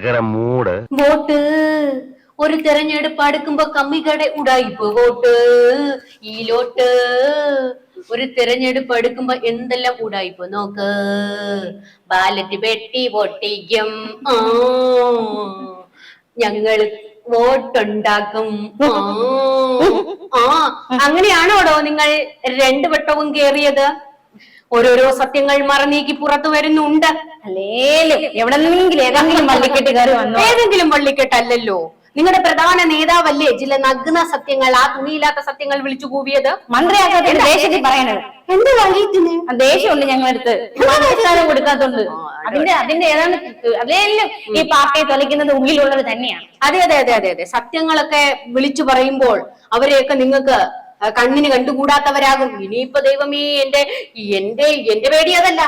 കിടക്കണ മൂട്. വോട്ട്. ഒരു തെരഞ്ഞെടുപ്പ് അടുക്കുമ്പോ കമ്മികടെ ഉടായിപ്പ്. വോട്ട്. ഈ ലോട്ട്. ഒരു തെരഞ്ഞെടുപ്പ് അടുക്കുമ്പോ എന്തെല്ലാം ഉടായിപ്പ്? നോക്ക്. ബാലറ്റ് പെട്ടി പൊട്ടിക്കും. ഞങ്ങൾ വോട്ടുണ്ടാക്കും. ആ. അങ്ങനെയാണോടോ നിങ്ങൾ രണ്ടു വട്ടവും കേറിയത്? ഓരോരോ സത്യങ്ങൾ മറനീക്കി പുറത്തു വരുന്നുണ്ട്. അല്ലേലും എവിടെന്നെങ്കിലും ഏതെങ്കിലും വള്ളിക്കെട്ട് കയറി വന്നു? ഏതെങ്കിലും വള്ളിക്കെട്ടല്ലല്ലോ നിങ്ങളുടെ പ്രധാന നേതാവല്ലേ ചില നഗ്ന സത്യങ്ങൾ ആ തുണിയില്ലാത്ത സത്യങ്ങൾ വിളിച്ചു കൂവിയത്? മന്ത്രിയാക്കാത്ത ദേഷ്യത്തിൽ പറയണത്. എന്ത് ദേഷ്യമുണ്ട് ഞങ്ങളടുത്ത്. സ്ഥാനം കൊടുക്കാത്തോണ്ട് അതിന്റെ അതിന്റെ ഏതാണ് അതെല്ലാം ഈ പാർട്ടിയെ തൊലയ്ക്കുന്നത് ഉള്ളിലുള്ളത് തന്നെയാണ്. അതെ അതെ അതെ അതെ അതെ. സത്യങ്ങളൊക്കെ വിളിച്ചു പറയുമ്പോൾ അവരെയൊക്കെ നിങ്ങൾക്ക് കണ്ണിന് കണ്ടുകൂടാത്തവരാകും. ഇനിയിപ്പോ ദൈവമേ എന്റെ എന്റെ എന്റെ പേടി അതല്ല.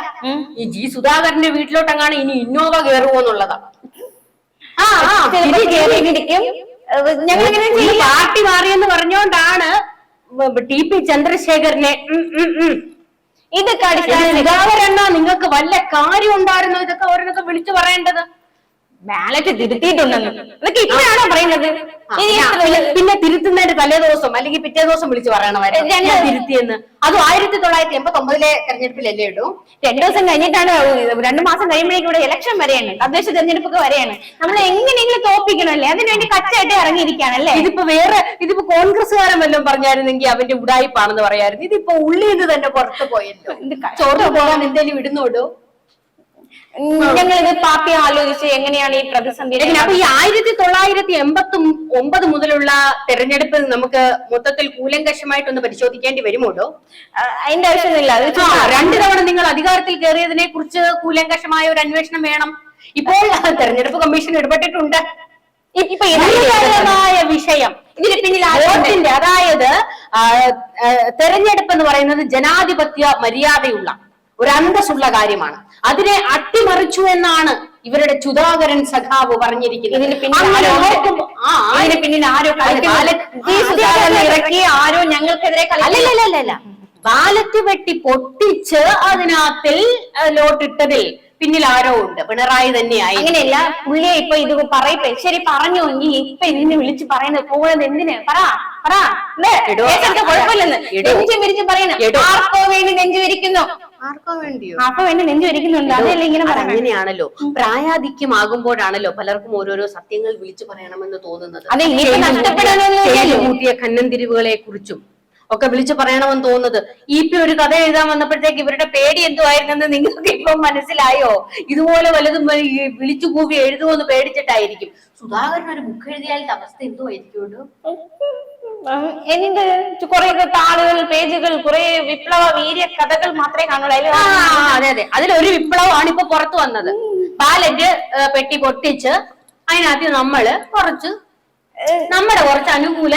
ഈ ജി സുധാകരന്റെ വീട്ടിലോട്ടങ്ങാണ് ഇനി ഇന്നോവ കയറുമോ എന്നുള്ളതാണ് ആ പാർട്ടി മാറിയെന്ന് പറഞ്ഞുകൊണ്ടാണ് ബ- ടി പി ചന്ദ്രശേഖരനെ. ഇതൊക്കെ ഇത് അടിസ്ഥാന നിങ്ങൾക്ക് വല്ല കാര്യം ഉണ്ടായിരുന്നു? ഇതൊക്കെ അവരൊക്കെ വിളിച്ചു പറയേണ്ടത്. ബാലറ്റ് തിരുത്തിയിട്ടുണ്ടെന്ന്. അതൊക്കെ ഇപ്പോഴാണോ പറയുന്നത്? പിന്നെ തിരുത്തുന്നതിന്റെ തലേ ദിവസം അല്ലെങ്കിൽ പിറ്റേ ദിവസം വിളിച്ചു പറയണമായിരുന്നു ഞാൻ തിരുത്തിയെന്ന്. അതും ആയിരത്തി തൊള്ളായിരത്തി എൺപത്തി ഒമ്പതിലെ തെരഞ്ഞെടുപ്പിലല്ലേ ഇടൂ? രണ്ടു ദിവസം കഴിഞ്ഞിട്ടാണ് രണ്ടു മാസം കഴിയുമ്പോഴേക്കും ഇവിടെ ഇലക്ഷൻ വരെയാണ്. തദ്ദേശ തെരഞ്ഞെടുപ്പൊക്കെ വരെയാണ്. നമ്മൾ എങ്ങനെയെങ്കിലും തോപ്പിക്കണമല്ലേ അതിനുവേണ്ടി കച്ചായിട്ട് ഇറങ്ങിയിരിക്കുകയാണല്ലേ ഇതിപ്പോ വേറെ ഇതിപ്പോ കോൺഗ്രസ്സുകാരൻ വല്ലതും പറഞ്ഞായിരുന്നെങ്കിൽ അവന്റെ ഉടായിപ്പാണെന്ന് പറയായിരുന്നു. ഇതിപ്പോ ഉള്ളിന്ന് തന്നെ പുറത്തു പോയല്ലോ. ചോറ് പോകാൻ എന്തെങ്കിലും ഇടുന്നോടോ ഞങ്ങൾ ഇത് പാർട്ടി ആലോചിച്ച് എങ്ങനെയാണ് ഈ പ്രതിസന്ധി? അപ്പൊ ഈ ആയിരത്തി തൊള്ളായിരത്തി എൺപത്തി ഒമ്പത് മുതലുള്ള തെരഞ്ഞെടുപ്പ് നമുക്ക് മൊത്തത്തിൽ കൂലങ്കഷമായിട്ടൊന്ന് പരിശോധിക്കേണ്ടി വരുമോട്ടോ അതിന്റെ ആവശ്യമൊന്നുമില്ല. അത് രണ്ടു തവണ നിങ്ങൾ അധികാരത്തിൽ കയറിയതിനെ കുറിച്ച് കൂലങ്കഷമായ ഒരു അന്വേഷണം വേണം. ഇപ്പോൾ തെരഞ്ഞെടുപ്പ് കമ്മീഷൻ ഇടപെട്ടിട്ടുണ്ട്. ഇപ്പൊ വിഷയം. ഇതിന് പിന്നിൽ അതായത് തെരഞ്ഞെടുപ്പ് എന്ന് പറയുന്നത് ജനാധിപത്യ മര്യാദയുള്ള ഒരു അന്തസ്സുള്ള കാര്യമാണ്. അതിനെ അട്ടിമറിച്ചു എന്നാണ് ഇവരുടെ ചുധാകരൻ സഖാവ് പറഞ്ഞിരിക്കുന്നത്. ഇതിന് പിന്നിൽ ആരോ ആരോ ഞങ്ങൾക്കെതിരെ ബാലറ്റ് വെട്ടി പൊട്ടിച്ച് അതിനകത്തിൽ ലോട്ടിട്ടതിൽ പിന്നിൽ ആരോ ഉണ്ട്. പിണറായി തന്നെയായി അങ്ങനെയല്ല പുള്ളിയെ ഇപ്പൊ ഇത് പറയപ്പോ ശരി പറഞ്ഞു നീ ഇപ്പൊ ഇതിനെ വിളിച്ച് പറയുന്നത് പോകുന്നത് എന്തിന്? പറ പറ. കുഴപ്പമില്ലെന്ന്. വിരിച്ച് പറയുന്നു. ആർക്കോ വേണ്ടി നെഞ്ചു വിരിക്കുന്നു. ആർക്കോ വേണ്ടിയോ? ആർക്കോ വേണ്ടി നെഞ്ചു വിരിക്കുന്നുണ്ട്. അതല്ലേ ഇങ്ങനെ അങ്ങനെയാണല്ലോ. പ്രായാധിക്യമാകുമ്പോഴാണല്ലോ പലർക്കും ഓരോരോ സത്യങ്ങൾ വിളിച്ചു പറയണമെന്ന് തോന്നുന്നത്. അതെ. കൂട്ടിയ കന്നന്തിരിവുകളെ കുറിച്ചും ഒക്കെ വിളിച്ചു പറയണമെന്ന് തോന്നുന്നത്. ഈ പി ഒരു കഥ എഴുതാൻ വന്നപ്പോഴത്തേക്ക് ഇവരുടെ പേടി എന്തുവായിരുന്നെന്ന് നിങ്ങൾക്ക് ഇപ്പം മനസ്സിലായോ? ഇതുപോലെ വല്ലതും വ- ഈ വിളിച്ചു കൂവി എഴുതുമെന്ന് പേടിച്ചിട്ടായിരിക്കും. സുധാകരൻ ഒരു ബുക്ക് എഴുതിയാലത്തെ അവസ്ഥ എന്തുമായിരിക്കും എന്ത് കുറെ താളുകൾ പേജുകൾ കുറെ വിപ്ലവ വീര്യ കഥകൾ മാത്രമേ കാണുള്ളൂ. അതെ അതെ. അതിലൊരു വിപ്ലവമാണ് ഇപ്പൊ പുറത്തു വന്നത്. പാലറ്റ് പെട്ടി പൊട്ടിച്ച് അതിനകത്ത് നമ്മൾ കുറച്ച് നമ്മുടെ കുറച്ച് അനുകൂല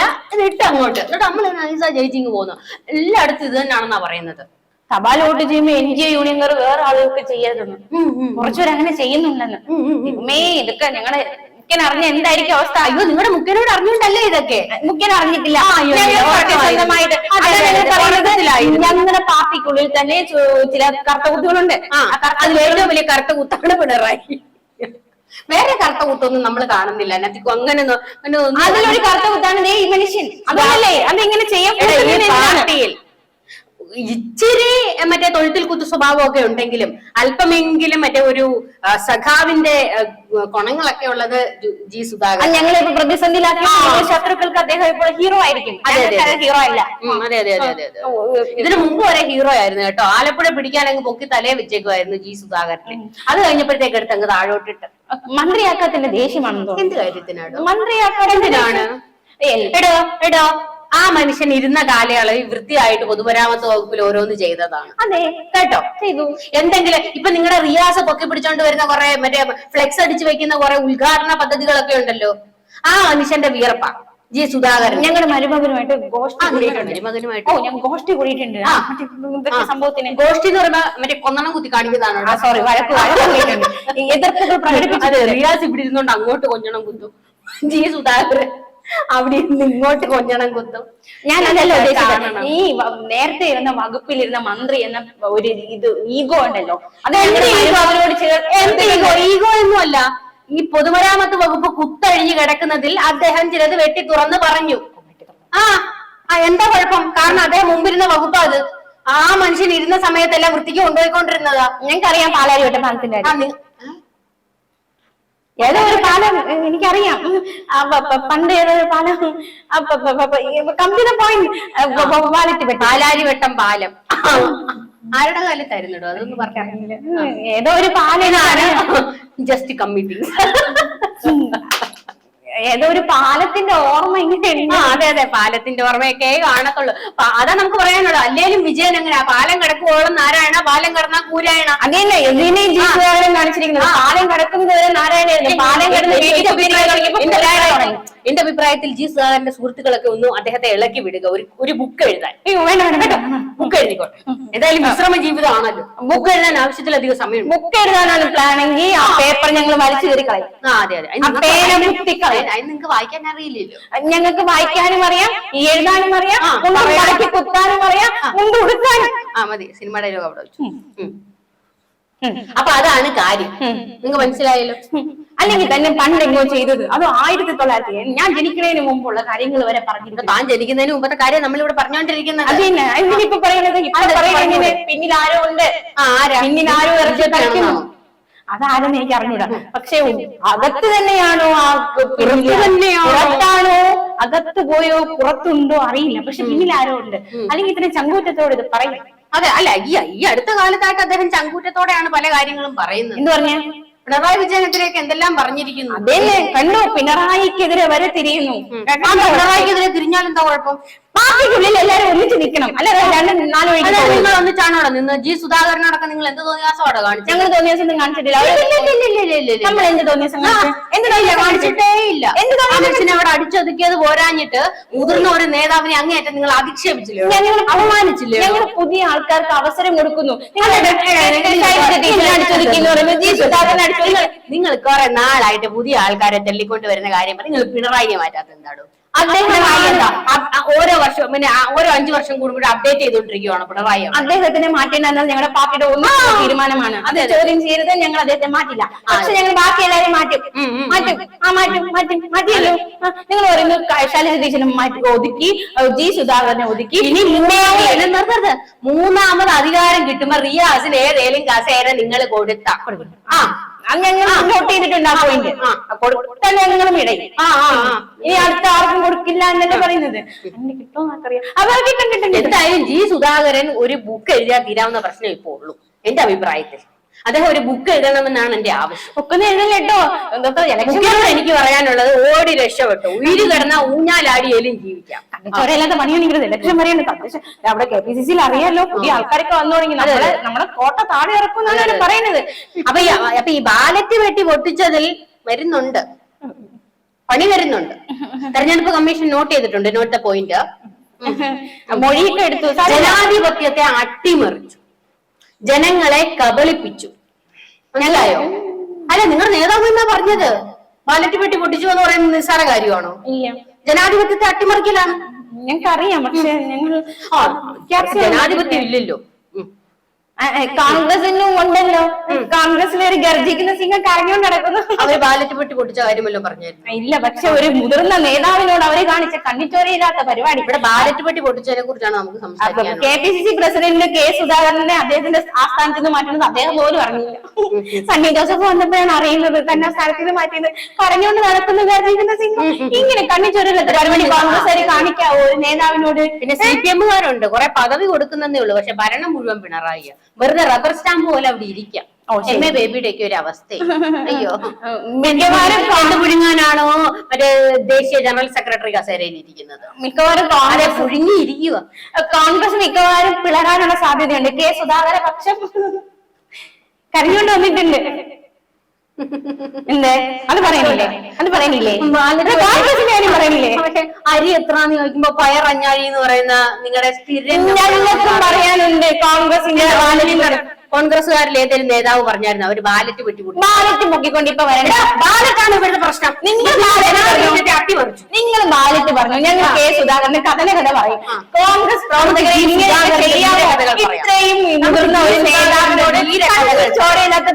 ഇട്ട് അങ്ങോട്ട്. എന്നിട്ട് നമ്മൾ നൈസ ജയിച്ചിങ് പോകുന്നു എല്ലായിടത്തും ഇത് തന്നെയാണെന്നാ പറയുന്നത്. തപാൽ വോട്ട് ചെയ്യുമ്പോ എൻ ജി ഒ യൂണിയൻകാർ വേറെ ആളുകൾക്ക് ചെയ്യരുതെന്ന്. കുറച്ചുപേരങ്ങനെ ചെയ്യുന്നുണ്ടെന്ന്. ദൈവമേ ഇതൊക്കെ ഞങ്ങളെ മുഖ്യൻ അറിഞ്ഞ എന്തായിരിക്കും അവസ്ഥ? അയ്യോ നിങ്ങളുടെ മുക്കനോട് അറിഞ്ഞുണ്ടല്ലേ ഇതൊക്കെ? മുക്കൻ അറിഞ്ഞിട്ടില്ല. ഞങ്ങളുടെ പാർട്ടിക്കുള്ളിൽ തന്നെ ചില കറുത്ത കുട്ടികളുണ്ട് ആ അതിൽ ഏറ്റവും വലിയ കറുത്ത കുത്താണ് പിണറായി. വേറെ കറുത്ത കുത്തൊന്നും നമ്മൾ കാണുന്നില്ല. അതിനകത്ത് അങ്ങനെ അതിലൊരു കറുത്ത കുത്താണ് ഈ മനുഷ്യൻ. അതല്ലേ അതെങ്ങനെ ഇങ്ങനെ ചെയ്യാൻ പാർട്ടിയിൽ ഇച്ചിരി മറ്റേ തൊഴുത്തിൽ കുത്തു സ്വഭാവമൊക്കെ ഉണ്ടെങ്കിലും അല്പമെങ്കിലും മറ്റേ ഒരു സഖാവിന്റെ ഗുണങ്ങളൊക്കെ ഉള്ളത് ജി സുധാകരൻ. ഞങ്ങൾ ഇപ്പൊ പ്രതിസന്ധിയിലാക്കി ശത്രുക്കൾക്ക് അദ്ദേഹം ഇപ്പോൾ ഹീറോ ആയിരിക്കും. ഹീറോ അല്ല. അതെ അതെ അതെ അതെ ഇതിനു മുമ്പ് വരെ ഹീറോ ആയിരുന്നു കേട്ടോ. ആലപ്പുഴ പിടിക്കാൻ അങ്ങ് പൊക്കി തലേ വെച്ചേക്കുമായിരുന്നു ജി സുധാകരൻ അത് കഴിഞ്ഞപ്പോഴത്തേക്ക് എടുത്ത് അങ്ങ് താഴോട്ടിട്ട്. മന്ത്രിയാക്കാത്തിന്റെ ദേഷ്യമാണെന്ന് എന്ത് കാര്യത്തിനാണ് മന്ത്രിയാക്കാൻ എന്തിനാണ്? എടോ എടോ. ആ മനുഷ്യൻ ഇരുന്ന കാലയളവിൽ വൃത്തിയായിട്ട് പൊതുമരാമത്ത് വകുപ്പിൽ ഓരോന്ന് ചെയ്തതാണ്. അതെ. കേട്ടോ? ചെയ്തു. എന്തെങ്കിലും ഇപ്പൊ നിങ്ങളുടെ റിയാസ് പൊക്കി പിടിച്ചോണ്ട് വരുന്ന കുറെ മറ്റേ ഫ്ലെക്സ് അടിച്ചു വെക്കുന്ന കുറെ ഉദ്ഘാടന പദ്ധതികളൊക്കെ ഉണ്ടല്ലോ. ആ മനുഷ്യന്റെ വിയർപ്പ. ജി സുധാകരൻ. ഞങ്ങൾ മരുമകനുമായിട്ട് മരുമകനുമായിട്ട്. ഓ ഞാൻ ഗോഷ്ടി കൂടിയിട്ടുണ്ട്. സംഭവത്തിന്? ഗോഷ്ഠി എന്ന് പറയുമ്പോ മറ്റേ കൊന്നണം കുത്തി കാണിക്കുന്നതാണോ സോറി വഴക്ക് എതിർപ്പുകൾ പ്രകടിപ്പിച്ചത് റിയാസ് ഇവിടെ ഇരുന്നോണ്ട് അങ്ങോട്ട് കൊഞ്ഞണം കുത്തും. ജി സുധാകരൻ. അവിടെ ഇരുന്ന് ഇങ്ങോട്ട് കൊഞ്ഞണം കുത്തും. ഞാൻ അതല്ല ഉദ്ദേശിച്ചത്. ഈ നേരത്തെ ഇരുന്ന വകുപ്പിലിരുന്ന മന്ത്രി എന്ന ഒരു ഇത് ഈഗോ ഉണ്ടല്ലോ. അത്? മരുമകനോട് ചേർ- എന്ത് ഈഗോ? ഈഗോ ഒന്നും അല്ല. ഈ പൊതുമരാമത്ത് വകുപ്പ് കുത്തഴിഞ്ഞു കിടക്കുന്നതിൽ അദ്ദേഹം ചിലത് വെട്ടി തുറന്ന് പറഞ്ഞു. ആ എന്താ കുഴപ്പം? കാരണം അദ്ദേഹം മുമ്പിരുന്ന വകുപ്പ് അത്. ആ മനുഷ്യൻ ഇരുന്ന സമയത്തെല്ലാം വൃത്തിക്ക് കൊണ്ടുപോയിക്കൊണ്ടിരുന്നതാ. ഞങ്ങൾക്കറിയാം പാലാരി വട്ടം ഏതോ എനിക്കറിയാം. പണ്ട് ഏതൊരു പാലം പോയിന്റ് വാലറ്റ് പാലാരിവട്ടം പാലം. ആരുടെ കാലത്തായിരുന്നോ അതൊന്ന് പറഞ്ഞില്ല ഏതോ ഒരു പാലനാണ് ജസ്റ്റ് കമ്മിറ്റി ഏതോ ഒരു പാലത്തിന്റെ ഓർമ്മ ഇങ്ങനെ. അതെ അതെ പാലത്തിന്റെ ഓർമ്മയൊക്കെ കാണത്തുള്ളൂ. അതാ നമുക്ക് പറയാനുള്ളൂ അല്ലേലും വിജയൻ എങ്ങനെയാ പാലം കിടക്കുവോളം നാരായണ പാലം കിടന്നാ കൂരായണ അതന്നെ എന്തിനേയും ജീവകാലം കാണിച്ചിരിക്കുന്നത്. പാലം കടക്കുന്നത് വരെ നാരായണായിരുന്നു പാലം കടന്ന് എന്റെ അഭിപ്രായത്തിൽ- ജി സുധാകരന്റെ സുഹൃത്തുക്കളൊക്കെ ഒന്ന് അദ്ദേഹത്തെ ഇളക്കി വിടുക. ഒരു ഒരു ബുക്ക് എഴുതാൻ. അയ്യോ, വേണ്ട വേണ്ട കേട്ടോ? ബുക്ക് എഴുതിക്കോട്ടെ. എന്തായാലും വിശ്രമ ജീവിതമാണല്ലോ ബുക്ക് എഴുതാൻ ആവശ്യത്തിലധികം സമയം ബുക്ക് എഴുതാനാണ് പ്ലാൻ എങ്കിൽ ആ പേപ്പർ ഞങ്ങൾ വലിച്ചു കയറി കളയും. ആ അതെ അതെ. നിങ്ങൾക്ക് വായിക്കാൻ അറിയില്ലല്ലോ. ഞങ്ങൾക്ക് വായിക്കാനും അറിയാം എഴുതാനും അറിയാം കുത്താനും അറിയാം മുണ്ട് ഉടുക്കാനും. ആ മതി. സിനിമ ഡയലോഗ് അവിടെ വെച്ചു. അപ്പൊ അതാണ് കാര്യം. നിങ്ങൾക്ക് മനസ്സിലായല്ലോ? അല്ലെങ്കിൽ തന്നെ പണ്ടെങ്ങോ ചെയ്തത്. അത് ആയിരത്തി തൊള്ളായിരത്തി ഞാൻ ജനിക്കുന്നതിന് മുമ്പുള്ള കാര്യങ്ങൾ വരെ പറഞ്ഞിട്ടുണ്ട്. താൻ ജനിക്കുന്നതിന് മുമ്പത്തെ കാര്യം നമ്മളിവിടെ പറഞ്ഞുകൊണ്ടിരിക്കുന്നത്. അത് തന്നെ. എന്തിനിപ്പൊ പറയുന്നത് ഇപ്പൊ അതെ, പറയുന്നതിന് പിന്നിൽ ആരോ ഉണ്ട്. ആരാ? പിന്നിൽ ആരോ ആണെന്നോ? അതാരെന്ന് എനിക്ക് അറിഞ്ഞൂടാ. പക്ഷെ അകത്ത് തന്നെയാണോ? ആ പുറത്ത് തന്നെയാണോ? പുറത്താണോ? അകത്ത് പോയോ? പുറത്തുണ്ടോ? അറിയില്ല. പക്ഷെ പിന്നിൽ ആരോ ഉണ്ട്. അല്ലെങ്കിൽ ഇത്രയും ചങ്കൂറ്റത്തോട് ഇത് പറയും. അതെ അല്ല ഈ ഈ അടുത്ത കാലത്തായിട്ട് അദ്ദേഹം ചങ്കൂറ്റത്തോടെയാണ് പല കാര്യങ്ങളും പറയുന്നത്. എന്ന് പറഞ്ഞ? പിണറായി വിജയനെതിരെയൊക്കെ എന്തെല്ലാം പറഞ്ഞിരിക്കുന്നു. അതെ കണ്ടു. പിണറായിക്കെതിരെ വരെ തിരിയുന്നു. പിണറായിക്കെതിരെ തിരിഞ്ഞാൽ എന്താ കുഴപ്പം? പാർട്ടിക്കുള്ളിൽ എല്ലാരും ഒന്നിച്ച് നിൽക്കണം. അല്ലെ രണ്ട് നാല് നിങ്ങൾ ഒന്നിച്ചാണോ നിന്ന് ജി സുധാകരനോടൊക്കെ നിങ്ങൾ എന്ത് തോന്നിയാസോടെ കാണിച്ചു ഞങ്ങൾ തോന്നിയ ദിവസം ഒന്നും കാണിച്ചിട്ടില്ല. അവർ നമ്മൾ എന്ത് തോന്നിയ ദിവസം കാണിച്ചു? എന്ത് തോന്നിയ ദിവസം കാണിച്ചു? കാണിച്ചിട്ടേ ഇല്ല. എന്ത് ആ തോന്നിയ മനുഷ്യനെ അവിടെ അടിച്ചൊതുക്കിയത് പോരാഞ്ഞിട്ട് മുതിർന്ന ഒരു നേതാവിനെ അങ്ങേയറ്റം നിങ്ങൾ അധിക്ഷേപിച്ചില്ലേ? ഞങ്ങൾ അപമാനിച്ചില്ലേ? ഞങ്ങൾ പുതിയ ആൾക്കാർക്ക് അവസരം കൊടുക്കുന്നു. നിങ്ങൾ അടിച്ചൊതുക്കി എന്ന് പറയുമ്പോൾ ജി സുധാകരൻ അടിച്ചൊതുക്കി. നിങ്ങൾ കുറെ നാളായിട്ട് പുതിയ ആൾക്കാരെ തെള്ളിക്കൊണ്ട് വരുന്ന കാര്യം പറയും നിങ്ങൾ പിണറായിയെ മാറ്റാത്ത എന്താണോ അദ്ദേഹം പിണറായി എന്താ? ഓരോ വർഷം പിന്നെ ഓരോ അഞ്ചു വർഷം കൂടുമ്പോൾ അപ്ഡേറ്റ് ചെയ്തോണ്ടിരിക്കുവാണ് പിണറായി. അദ്ദേഹത്തിനെ മാറ്റേണ്ടത് ഞങ്ങളുടെ പാർട്ടിയുടെ ഒന്ന് തീരുമാനമാണ്. അത് ചോദ്യം ചെയ്യരുത് ഞങ്ങൾ അദ്ദേഹത്തെ മാറ്റില്ല. പക്ഷെ ഞങ്ങൾ ബാക്കി എല്ലാവരും മാറ്റും. മാറ്റും. ആ മാറ്റും മാറ്റും. മാറ്റിയല്ലോ? നിങ്ങൾ പറയുന്നു ശൈലജ ടീച്ചറിനെ മാറ്റി ഒതുക്കി ജി സുധാകരനെ ഒതുക്കി. ഇനി നിർത്തരുത്. മൂന്നാമത് അധികാരം കിട്ടുമ്പോ റിയാസിന് ഏതേലും കാസേര നിങ്ങൾ കൊടുത്ത. ആ. അത് ഞങ്ങൾ നോട്ട് ചെയ്തിട്ടുണ്ട് ആ പോയിന്റ് കൊടുത്താൽ ഞങ്ങളും ഇടയും ആ ആ ആ. ഇനി അടുത്ത ആർക്കും കൊടുക്കില്ല എന്നല്ലേ പറയുന്നത്. അങ്ങനെ കിട്ടുമോ കിട്ടും കിട്ടും കിട്ടും എന്തായാലും ജി സുധാകരൻ ഒരു ബുക്ക് എഴുതിയാൽ തീരാവുന്ന പ്രശ്നം ഇപ്പോ ഉള്ളൂ. എന്റെ അഭിപ്രായത്തിൽ. അദ്ദേഹം ഒരു ബുക്ക് എഴുതണമെന്നാണ് എന്റെ ആവശ്യം. ഒക്കെ എഴുതണം കേട്ടോ എന്താ ഇലക്ഷൻ ബുക്കിനോട് എനിക്ക് പറയാനുള്ളത് ഓടി രക്ഷപ്പെട്ടു. ഉയിര് കിടന്ന ഊഞ്ഞാലാടിയേലും ജീവിക്കാം. ചോരയില്ലാത്ത പണിയാണെങ്കിലും ഇലക്ഷൻ വരെയാണ് തദ്ദേശ അവിടെ കെ പി സി സിയിൽ അറിയാലോ പുതിയ ആൾക്കാരൊക്കെ വന്നു തുടങ്ങി നമ്മളെ നമ്മുടെ കോട്ട താഴെ ഇറക്കുന്നാണ് പറയുന്നത്. അപ്പൊ അപ്പൊ ഈ ബാലറ്റ് വെട്ടി പൊട്ടിച്ചതിൽ വരുന്നുണ്ട്. പണി വരുന്നുണ്ട്. തെരഞ്ഞെടുപ്പ് കമ്മീഷൻ നോട്ട് ചെയ്തിട്ടുണ്ട് നോട്ട് പോയിന്റ് മൊഴിയൊക്കെ എടുത്തു. ജനാധിപത്യത്തെ അട്ടിമറിച്ചു. ജനങ്ങളെ കബളിപ്പിച്ചു. മനസ്സിലായോ? അല്ല നിങ്ങളുടെ നേതാവ് എന്നാ പറഞ്ഞത്? ബാലറ്റ് പെട്ടി പൊട്ടിച്ചു എന്ന് പറയുന്നത് നിസ്സാര കാര്യമാണോ? ഇല്ല. ജനാധിപത്യത്തെ അട്ടിമറിക്കലാണ്. ഞങ്ങൾക്ക് അറിയാം പക്ഷെ ഞങ്ങൾ ജനാധിപത്യം ഇല്ലല്ലോ. കോൺഗ്രസിനും ഉണ്ടല്ലോ. കോൺഗ്രസിൽ ഒരു ഗർജിക്കുന്ന സിംഗം കരഞ്ഞുകൊണ്ട് നടക്കുന്നു. അവർ ബാലറ്റ് പൊട്ടി പൊട്ടിച്ച കാര്യമല്ലോ പറഞ്ഞായിരുന്നു. ഇല്ല പക്ഷെ ഒരു മുതിർന്ന നേതാവിനോട് അവർ കാണിച്ച കണ്ണിച്ചോരയില്ലാത്ത പരിപാടി. ഇവിടെ ബാലറ്റ് പൊട്ടി പൊട്ടിച്ചതിനെ കുറിച്ചാണ് നമുക്ക് സംസാരിക്കുന്നത് K P C C president K സുധാകരനെ അദ്ദേഹത്തിന്റെ ആസ്ഥാനത്ത് നിന്ന് മാറ്റുന്നത് അദ്ദേഹം പോലും അറിഞ്ഞില്ല. സണ്ണി ജോസഫ് വന്നപ്പോഴാണ് അറിയുന്നത് തന്നെ ആ സ്ഥലത്ത് നിന്ന് മാറ്റിയത്. കരഞ്ഞുകൊണ്ട് നടക്കുന്ന ഗർജിക്കുന്ന സിംഗം ഇങ്ങനെ കണ്ണിച്ചോരയില്ലാത്ത പരിപാടി. കോൺഗ്രസ് കാണിക്കാവോ ഒരു നേതാവിനോട്. പിന്നെ സി പി എമ്മുകാരുണ്ട്. കുറെ പദവി കൊടുക്കുന്നതേ ഉള്ളൂ. പക്ഷെ ഭരണം മുഴുവൻ പിണറായി വെറുതെ റബ്ബർ സ്റ്റാമ്പ് പോലെ അവിടെ ഇരിക്കാം. എം എ ബേബിയുടെ ഒക്കെ ഒരു അവസ്ഥ അയ്യോ. മിക്കവാറും പുഴുങ്ങാനാണോ മറ്റേ ദേശീയ ജനറൽ സെക്രട്ടറി കസേരയിൽ ഇരിക്കുന്നത്? മിക്കവാറും കോൺഗ്രസ് പുഴുങ്ങിയിരിക്കുക കോൺഗ്രസ് മിക്കവാറും പിളരാനുള്ള സാധ്യതയുണ്ട്. കെ സുധാകര പക്ഷം കരഞ്ഞുകൊണ്ട് വന്നിട്ടുണ്ട്. എന്തേ? അത് പറയണില്ലേ? അത്. പറയണില്ലേ? പറയണില്ലേ? പക്ഷെ അരി എത്രാന്ന് ചോദിക്കുമ്പോ പയർ അഞ്ഞാഴി എന്ന് പറയുന്ന നിങ്ങളുടെ സ്ഥിരം ഞങ്ങൾക്കും പറയാനുണ്ട്. കോൺഗ്രസിന്റെ കോൺഗ്രസ്സുകാരിൽ ഏതെങ്കിലും നേതാവ് പറഞ്ഞായിരുന്നു? അവർ ബാലറ്റ് വെട്ടി പൊട്ടി ബാലറ്റ് പൊക്കിക്കൊണ്ട് ഇപ്പൊ വരണ്ട. ബാലറ്റാണ് ഇവരുടെ പ്രശ്നം. നിങ്ങൾ അട്ടിമറിച്ചു നിങ്ങൾ ബാലറ്റ് പറഞ്ഞു. ഞങ്ങൾ കെ സുധാകരന് കഥന കഥ പറയും. കോൺഗ്രസ് പ്രവർത്തകരെ സുധാകരന്റെ. ഇത്രയും മുതിർന്ന ഒരു വീരകഥകൾ. ചോരയില്ലാത്ത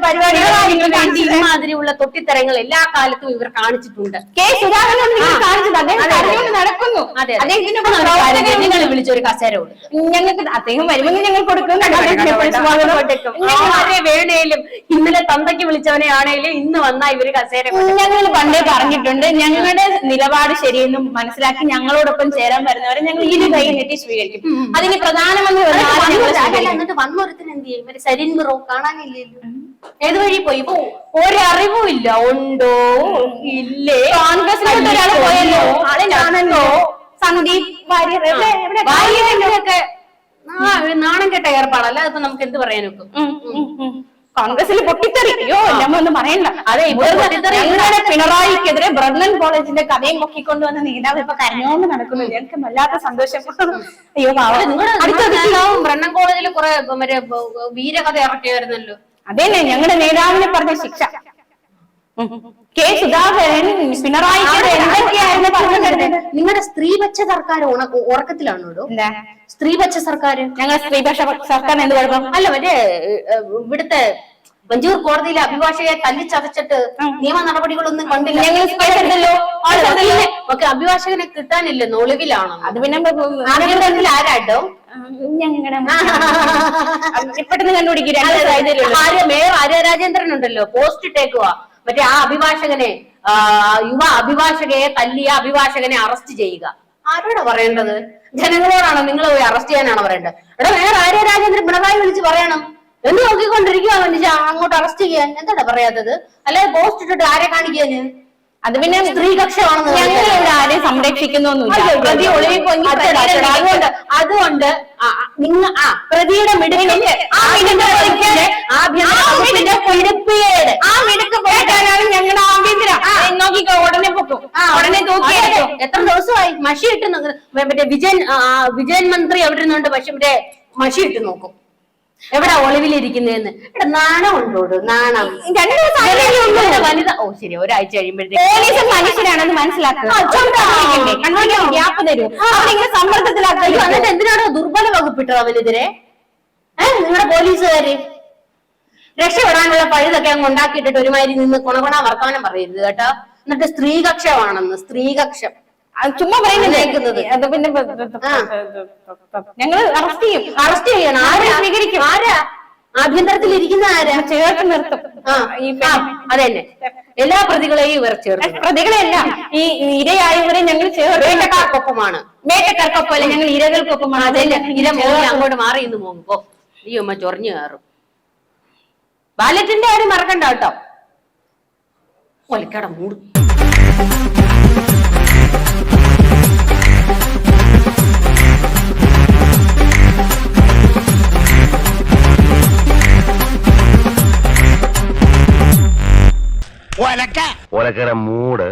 ഇമാതിരിയുള്ള തൊട്ടിത്തരങ്ങൾ എല്ലാ കാലത്തും ഇവർ കാണിച്ചിട്ടുണ്ട്. കെ സുധാകരൻ. കാണിച്ചത് അദ്ദേഹം നടക്കുന്നു. നിങ്ങൾ വിളിച്ചൊരു കസേര ഞങ്ങൾക്ക് അദ്ദേഹം വരുമെന്ന് ഞങ്ങൾ കൊടുക്കും. വേണേലും ഇന്നലെ തന്തയ്ക്ക് വിളിച്ചവനെ ആണേലും ഇന്ന് വന്നാ ഇവർ കസേര. ഞങ്ങൾ പണ്ടേ പറഞ്ഞിട്ടുണ്ട്. ഞങ്ങളുടെ നിലപാട് ശരിയെന്നും മനസ്സിലാക്കി ഞങ്ങളോടൊപ്പം ചേരാൻ വരുന്നവരെ ഞങ്ങൾ ഇരു കൈ നീട്ടി സ്വീകരിക്കും. അതിന് പ്രധാനമന്ത്രി. വന്നൊരുത്തിന് എന്ത് ചെയ്യും? സരിൻ മിറോ കാണാനില്ലല്ലോ. ഏത് വഴി പോയി? ഇപ്പൊ ഒരറിവും ഇല്ല. ഉണ്ടോ? ഇല്ലേ? കോൺഗ്രസിലോട്ട് ഒരാൾ പോയല്ലോ. ആണല്ലോ ഞാനല്ലോ സന്ദീപ് വാര്യർ. എവിടെ? എവിടെ നാണം കെട്ട ഏർപ്പാടല്ല അതിപ്പോ നമുക്ക് എന്ത് പറയാനൊക്കെ. കോൺഗ്രസിൽ പൊട്ടിത്തെറി. അയ്യോ നമ്മ ഒന്നും പറയണ്ട അതെ, ഇവിടെ ഞങ്ങളുടെ പിണറായിക്കെതിരെ ബ്രണ്ണൻ കോളേജിന്റെ കഥയും പൊക്കിക്കൊണ്ട് വന്ന നേതാവ് ഇപ്പൊ കരഞ്ഞോണ്ട് നടക്കുന്നു. ഞങ്ങൾക്ക് വല്ലാത്ത സന്തോഷം. അയ്യോ ബ്രണ്ണൻ കോളേജിൽ കുറെ മറ്റേ വീരകഥ ഇറക്കിയായിരുന്നല്ലോ. അതേനെ ഞങ്ങളുടെ നേതാവിനെ പറഞ്ഞ ശിക്ഷ. കെ സുധാകരൻ പിണറായി എന്തൊക്കെയായിരുന്നു പറഞ്ഞത് നിങ്ങളുടെ സ്ത്രീപക്ഷ സർക്കാർ ഉറക്കത്തിലാണോ സ്ത്രീപക്ഷ സർക്കാർ? ഞങ്ങൾ സ്ത്രീപക്ഷ സർക്കാർ എന്ത് കുഴപ്പം? അല്ല മറ്റേ ഇവിടുത്തെ മഞ്ചൂർ കോടതിയിലെ അഭിഭാഷകയെ തല്ലിച്ചതച്ചിട്ട് നിയമ നടപടികളൊന്നും കണ്ടില്ല. ഒക്കെ അഭിഭാഷകനെ കിട്ടാനില്ലെന്ന് ഒളിവിലാണോ അത് പിന്നെ ആരാട്ടോ ഞങ്ങളുടെ പെട്ടെന്ന് കണ്ടുപിടിക്കും. രണ്ട് സാഹചര്യമുള്ളൂ ആര്യ മേയർ ആര്യ രാജേന്ദ്രൻ ഉണ്ടല്ലോ പോസ്റ്റ് ഇട്ടേക്കുക മറ്റേ ആ അഭിഭാഷകനെ യുവ അഭിഭാഷകയെ തല്ലിയ അഭിഭാഷകനെ അറസ്റ്റ് ചെയ്യുക. ആരോടാ പറയേണ്ടത്? ജനങ്ങളോടാണോ നിങ്ങൾ പോയി അറസ്റ്റ് ചെയ്യാനാണോ പറയേണ്ടത്? എടാ വേറെ ആര്യ രാജേന്ദ്രൻ പിണറായി വിളിച്ച് പറയണം? എന്ത് നോക്കിക്കൊണ്ടിരിക്കുക അങ്ങോട്ട് അറസ്റ്റ് ചെയ്യാൻ? എന്താടാ പറയാത്തത്? അല്ലെ പോസ്റ്റ് ഇട്ടിട്ട് ആരെ കാണിക്കാന് അത് പിന്നെ സ്ത്രീകക്ഷമാണെന്ന് ഞങ്ങൾ ഇവിടെ ആരെയും സംരക്ഷിക്കുന്നൊന്നുമില്ല. പ്രതി അതുകൊണ്ട് അതുകൊണ്ട് ആ, പ്രതിയുടെ മിടുക്കിന്റെ ആ മിടുക്ക് പിടിപ്പിയേട് ആ മിടുക്ക് പോയിട്ടാണ് ഞങ്ങളുടെ ആഭ്യന്തരം. നോക്കിക്കോ ഉടനെ പൊക്കും. ഉടനെ തൂക്കിയെടുക്കും എത്ര ദിവസമായി? മഷി ഇട്ട്. മറ്റേ വിജയൻ വിജയൻ മന്ത്രി എവിടെ നിന്നുണ്ട് പക്ഷെ മറ്റേ മഷി ഇട്ട് നോക്കും. എവിടെ ഒളിവിലിരിക്കുന്നതെന്ന് എടാ നാണം ഉണ്ടോട് നാണം. വനിത ഓ ശരി ഒരാഴ്ച കഴിയുമ്പോഴത്തേക്ക് പോലീസ് മനുഷ്യരാണെന്ന് മനസ്സിലാക്കുക ഗ്യാപ്പ് തരും. അവരിങ്ങനെ സമ്മർദ്ദത്തിലാക്കുക എന്നിട്ട് എന്തിനാണോ ദുർബല വകുപ്പിട്ടത് അവനെതിരെ ഏഹ് നിങ്ങളുടെ പോലീസുകാര്? രക്ഷപ്പെടാനുള്ള പഴുതൊക്കെ അങ്ങ് ഉണ്ടാക്കിയിട്ടിട്ട് ഒരുമാതിരി നിന്ന് കൊണകൊണ വർത്തമാനം പറയരുത് കേട്ടോ. എന്നിട്ട് സ്ത്രീകക്ഷമാണെന്ന് സ്ത്രീകക്ഷം. ചുമ്മാ. പറയുന്നത് അത് പിന്നെ ഞങ്ങൾ അറസ്റ്റ് ചെയ്യും. അറസ്റ്റ് ചെയ്യണം. ആരാ? സ്വീകരിക്കും. ആരാ? ആഭ്യന്തരത്തിൽ ഇരിക്കുന്ന ആരാ ചേർത്ത് നിർത്തും. അതന്നെ. എല്ലാ പ്രതികളെയും ഇവർ ചേർത്ത് പ്രതികളെയല്ല. ഈ ഇരയായവരെ ഞങ്ങൾ ചേർത്ത് വേട്ടക്കാർക്കൊപ്പമാണ് വേട്ടക്കാർക്കൊപ്പമല്ല ഞങ്ങൾ ഇരകൾക്കൊപ്പമാണ്. അതന്നെ. ഇര മോങ്ങി അങ്ങോട്ട് മാറി ഇന്ന് പോകുമ്പോ ഈ അമ്മ ചൊറിഞ്ഞു കയറും. ബാലറ്റിന്റെ കാര്യം മറക്കണ്ട കേട്ടോ. ഒലക്കട മൂട്. ഒലക്കട മൂട്